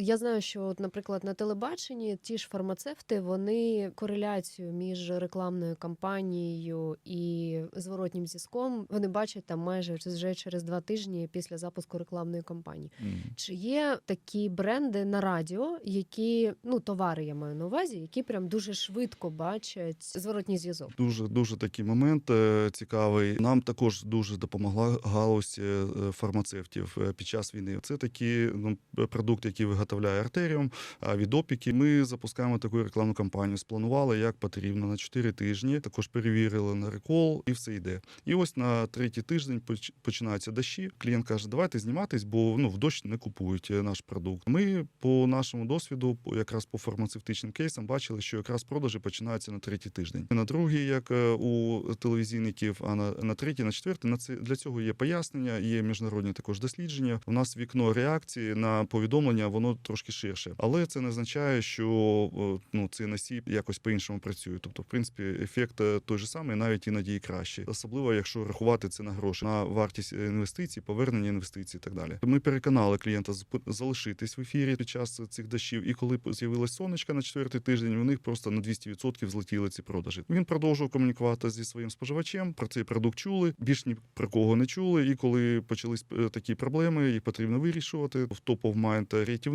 Я знаю, що, от, наприклад, на телебаченні ті ж фармацевти вони кореляцію між рекламною кампанією і зворотнім зв'язком вони бачать там майже вже через два тижні після запуску рекламної кампанії. Мгм. Чи є такі бренди на радіо, які ну товари я маю на увазі, які прям дуже швидко бачать зворотній зв'язок? Дуже дуже такий момент е, цікавий. Нам також дуже допомогла галузь е, фармацевтів е, під час війни. Це такі ну, продукти, які виготовляє артеріум. Від опіки ми запускаємо таку рекламну кампанію. Спланували як потрібно на 4 тижні. Також перевірили на рекол, і все йде. І ось на третій тиждень поч- починаються дощі. Клієнт каже: давайте зніматись, бо ну в дощ не купують е, наш продукт. Ми по нашому досвіду, якраз по фармацевтичним кейсам, бачили, що якраз продажі починаються на третій тиждень. На другий, як е, у телевізійників, а на, на третій, на четвертий, на це для цього є пояснення, є міжнародні також дослідження. У нас вікно реакції на повідомлення воно трошки ширше, але це не означає, що е, ну цей носій якось по-іншому працює. Тобто, в принципі, ефект е, той же самий, навіть іноді і кращий, особливо якщо рахувати це на гроші, на вартість е, інвестицій, повернення інвестицій і так далі. Ми переконали клієнта залишитись в ефірі під час цих дощів. І коли з'явилась сонечка на четвертий тиждень, у них просто на 200% злетіли ці продажі. Він продовжував комунікувати зі своїм споживачем. Про цей продукт чули, більш ні про кого не чули. І коли почались такі проблеми, їх потрібно вирішувати. В топ of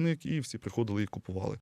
mind і всі приходили і купували.